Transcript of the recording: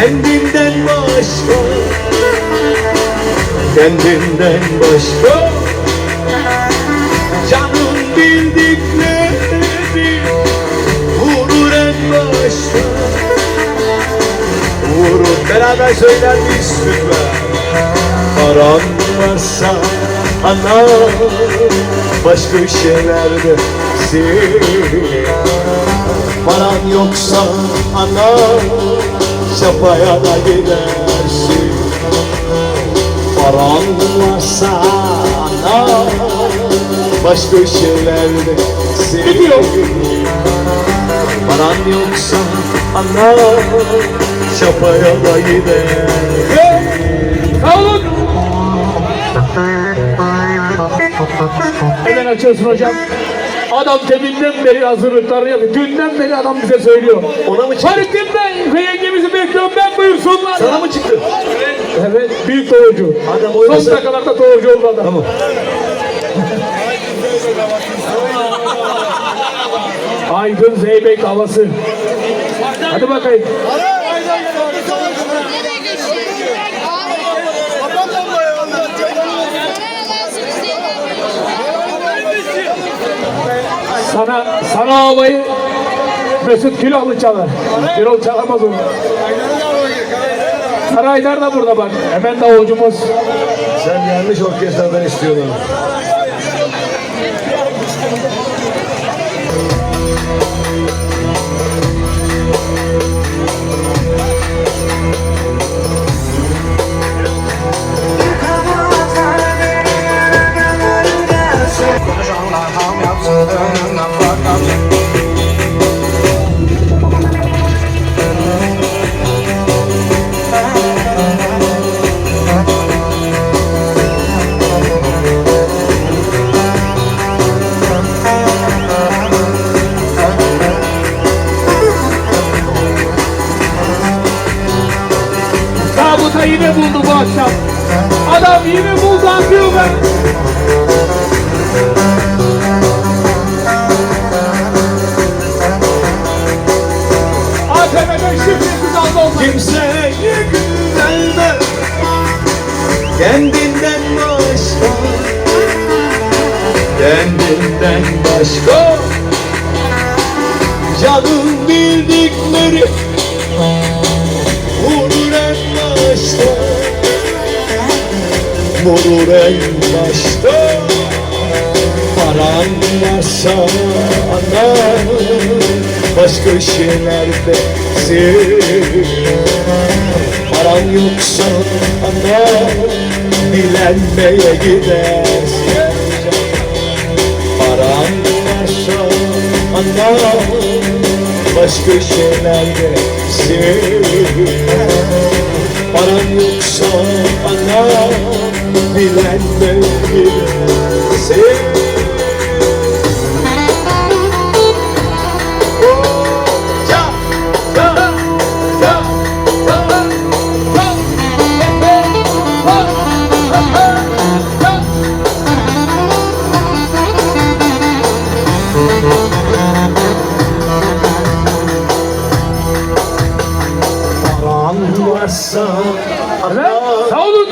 güvenme Kendinden başka. Kendinden başka. Canım bildikleri Vurur en başta. Vurur Beraber söyler lütfen? Paran varsa ana Başka şeylerde sil Paran yoksa ana Şapaya da gidersin Paran varsa ana Başka şeylerde sil Paran yoksa ana Şapaya da gidersin Kavun! Neden açıyorsun hocam? Adam deminden beri hazırlıklarını yapıyor. Dünden beri adam bize söylüyor. Ona mı çıktı? Fahrettin ben buyursunlar. Sana mı çıktı? Evet, büyük doğucu. Adam oynasa- dakikalarda doğucu oldu adam. Tamam. Aydın Zeybek havası. Hadi bakayım. Sana, sana havayı Mesut Kiloğlu çalar. Kiloğlu çalamaz onu. Saraydar da burada bak. Hemen davulcumuz. Sen yanlış orkestradan istiyordun. Zabıta yine buldu bu akşam. Adam yine buldu atıyor ben. ATM'den şifresiz aldı oldu. Kimseye güvenme Kendinden başka Kendinden başka Canım bildikleri Vurur en başta. Vurur en başta. Paran varsa ana Başka şeylerde sil Paran yoksa ana Dilenmeye gidersin. Paran varsa ana Başka şeylerde sil Paran yoksa ana Dilenmeye gidersin Ya, sağ olun.